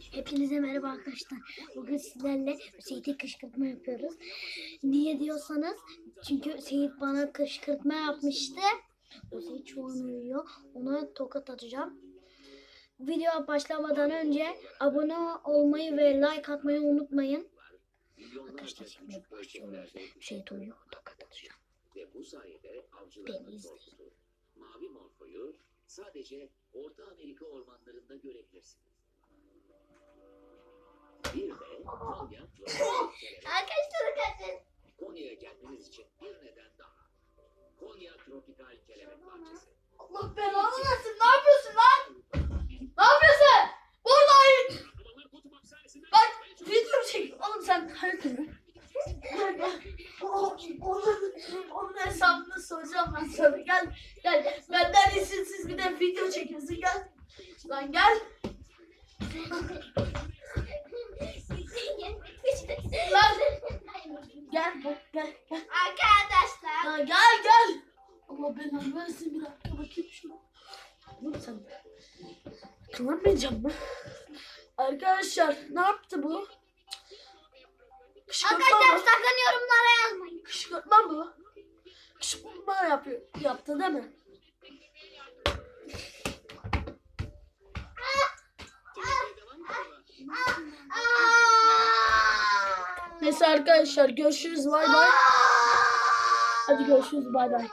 Hepinize merhaba arkadaşlar. Bugün sizlerle Seyit'e kışkırtma yapıyoruz. Niye diyorsanız çünkü Seyit bana kışkırtma yapmıştı. O Seyit şu an uyuyor. Ona tokat atacağım. Video başlamadan önce abone olmayı ve like atmayı unutmayın. Arkadaşlar şimdi başlıyoruz. Seyit uyuyor. Tokat atacağım. Ve bu sayede avcılar Beni izleyin. korktu. Mavi morfoyu sadece Orta Amerika ormanlarında görebilirsiniz. Konya, Arkadaşlar kaçın. Konya'ya gelmeniz için bir neden daha. Konya Tropikal Kelebek Bahçesi. Allah belanı versin. Ne yapıyorsun lan? Ne yapıyorsun? Vallahi bak video çek. Oğlum sen gel. O- Onun, onun hesabını soracağım ben sana. Gel gel. Benden izinsiz bir de video çekiyorsun. Gel. Lan gel. Gel. Arkadaşlar. Ya gel gel. Allah belanı versin bir dakika bakayım şuna. Oğlum sen kılamayacağım mı? Arkadaşlar ne yaptı bu? Kışkırtma Arkadaşlar mı? sakın yorumlara yazmayın. Kışkırtma mı? Kışkırtma yapıyor. Yaptı değil mi? Neyse arkadaşlar görüşürüz bay bay. Hadi görüşürüz bay bay.